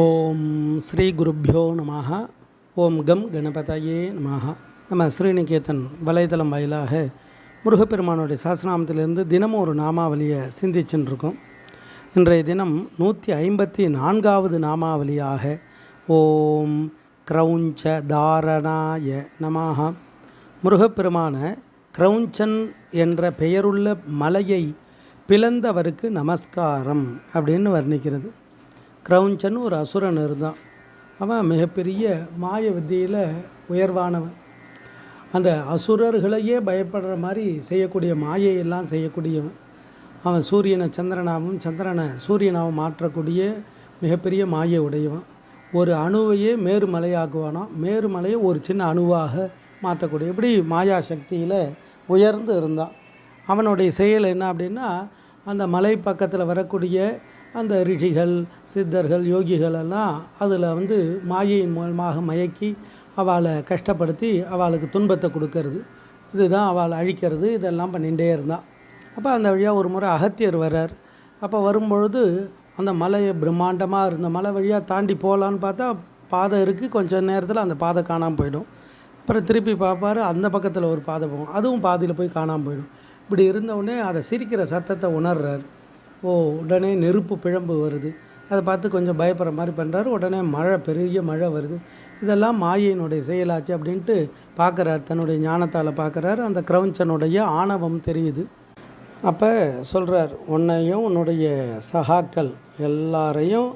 ஓம் ஸ்ரீ குருப்யோ நமः ஓம் கம் கணபதையே நமः நம்ம ஸ்ரீநிகேதன் வலைதளம் வாயிலாக முருகப்பெருமானுடைய சாஸ்திரநாமத்திலிருந்து தினமும் ஒரு நாமாவளியை சிந்திச்சுருக்கோம் இன்றைய தினம் நூற்றி ஐம்பத்தி நான்காவது நாமாவளியாக ஓம் க்ரௌஞ்ச தாரணாய நமாக முருகப்பெருமான கிரௌஞ்சன் என்ற பெயருள்ள மலையை பிளந்தவருக்கு நமஸ்காரம் அப்படின்னு வர்ணிக்கிறது. கிரௌஞ்சன் ஒரு அசுரன் இருந்தான். அவன் மிகப்பெரிய மாய வித்தியில் உயர்வானவன். அந்த அசுரர்களையே பயப்படுற மாதிரி செய்யக்கூடிய மாயையெல்லாம் செய்யக்கூடியவன். அவன் சூரியனை சந்திரனாவும் சந்திரனை சூரியனாவும் மாற்றக்கூடிய மிகப்பெரிய மாயை உடையவன். ஒரு அணுவையே மேருமலையாக்குவானாம். மேருமலையை ஒரு சின்ன அணுவாக மாற்றக்கூடிய இப்படி மாயா சக்தியில் உயர்ந்து இருந்தான். அவனுடைய செயல் என்ன அப்படின்னா அந்த மலை பக்கத்தில் வரக்கூடிய அந்த ரிஷிகள் சித்தர்கள் யோகிகள் எல்லாம் அதில் வந்து மாயையின் மூலமாக மயக்கி அவளை கஷ்டப்படுத்தி அவளுக்கு துன்பத்தை கொடுக்கறது. இதுதான் அவளை அழிக்கிறது இதெல்லாம் பண்ணிகிட்டே இருந்தான். அப்போ அந்த வழியாக ஒரு முறை அகத்தியர் வர்றார். அப்போ வரும்பொழுது அந்த மலையை பிரம்மாண்டமாக இருந்த மலை வழியாக தாண்டி போகலான்னு பார்த்தா பாதை இருக்குது கொஞ்சம் நேரத்தில் அந்த பாதை காணாமல் போயிடும். அப்புறம் திருப்பி பார்ப்பாரு அந்த பக்கத்தில் ஒரு பாதை போகும். அதுவும் பாதியில் போய் காணாமல் போயிடும். இப்படி இருந்தவுடனே அதை சிரிக்கிற சத்தத்தை உணர்றார். ஓ உடனே நெருப்பு பிழம்பு வருது. அதை பார்த்து கொஞ்சம் பயப்படுற மாதிரி பண்ணுறாரு உடனே மழை பெரிய மழை வருது. இதெல்லாம் மாயையினுடைய செயலாச்சு அப்படின்ட்டு பார்க்குறாரு. தன்னுடைய ஞானத்தால் பார்க்குறாரு. அந்த கிரௌஞ்சனுடைய ஆணவம் தெரியுது. அப்போ சொல்கிறார் உன்னையும் உன்னுடைய சகாக்கள் எல்லாரையும்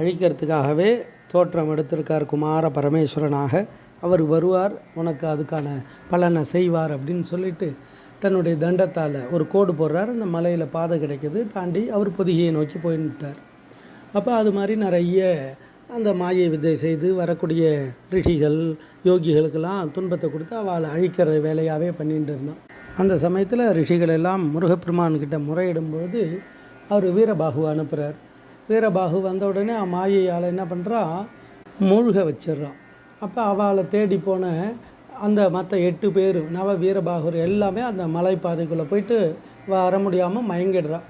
அழிக்கிறதுக்காகவே தோற்றம் எடுத்திருக்கார் குமார பரமேஸ்வரனாக. அவர் வருவார் உனக்கு அதுக்கான பலனை செய்வார் அப்படின்னு சொல்லிட்டு தன்னுடைய தண்டத்தால் ஒரு கோடு போடுறார். அந்த மலையில் பாதை கிடைக்கிது தாண்டி அவர் பொதிகையை நோக்கி போயிட்டார் அப்போ அது மாதிரி நிறைய அந்த மாயை வித்தை செய்து வரக்கூடிய ரிஷிகள் யோகிகளுக்கெல்லாம் துன்பத்தை கொடுத்து அவளை அழிக்கிற வேலையாகவே பண்ணிட்டு இருந்தான். அந்த சமயத்தில் ரிஷிகள் எல்லாம் முருகப்பெருமான்கிட்ட முறையிடும்போது அவர் வீரபாகுவை அனுப்புகிறார் வீரபாகு வந்த உடனே மாயையால் என்ன பண்ணுறா மூழ்க வச்சிடுறான். அப்போ அவளை தேடி போன அந்த மற்ற எட்டு பேர் நவ வீரபாகூர் எல்லாமே அந்த மலைப்பாதைக்குள்ளே போயிட்டு வர முடியாமல் மயங்கிடுறான்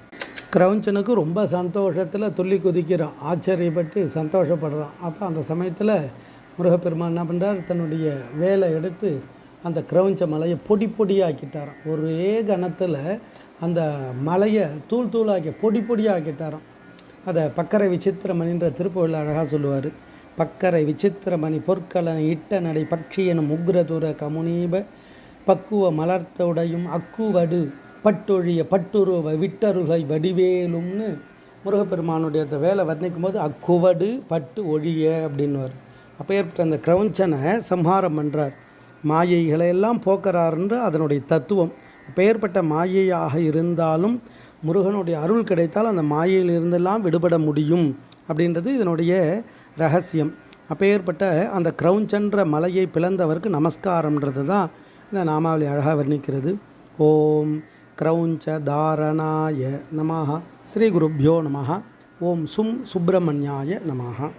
கிரௌஞ்சனுக்கு ரொம்ப சந்தோஷத்தில் துள்ளி குதிக்கிறான். ஆச்சரியப்பட்டு சந்தோஷப்படுறான். அப்போ அந்த சமயத்தில் முருகப்பெருமான் என்ன பண்ணுறார் தன்னுடைய வேலை எடுத்து அந்த கிரௌஞ்ச மலையை பொடி பொடியாக்கிட்டாராம். ஒரே கணத்தில் அந்த மலையை தூள் தூளாக்கி பொடி பொடியாக்கிட்டாராம். அதை பக்கரை விசித்திரமணின்ற திருப்புகள் அழகாக சொல்லுவார். பக்கரை விசித்திரமணி பொற்கலனை இட்ட நடை பக்ஷி எனும் உக்ரதுர கமுனீப பக்குவ மலர்த்தவுடையும் அக்குவடு பட்டொழிய பட்டுருவ விட்டருகை வடிவேலும்னு முருகப்பெருமானுடைய அந்த வேலை வர்ணிக்கும் போது அக்குவடு பட்டு ஒழிய அப்படின்னுவார். அப்போ ஏற்பட்ட அந்த கிரௌஞ்சனை சம்ஹாரம் பண்ணுறார் மாயைகளை எல்லாம் போக்குறாருன்ற அதனுடைய தத்துவம். பெயர்பட்ட மாயையாக இருந்தாலும் முருகனுடைய அருள் கிடைத்தால் அந்த மாயையிலிருந்தெல்லாம் விடுபட முடியும் அப்படின்றது இதனுடைய ரகசியம். அப்பேற்பட்ட அந்த கிரௌஞ்சன்ற மலையை பிளந்தவருக்கு நமஸ்காரம்ன்றது தான் இந்த நாமாவளி அழகாக வர்ணிக்கிறது. ஓம் கிரௌஞ்ச தாரணாய நமஹா. ஸ்ரீ குருப்பியோ நமஹா. ஓம் சும் சுப்பிரமணியாய நமஹா.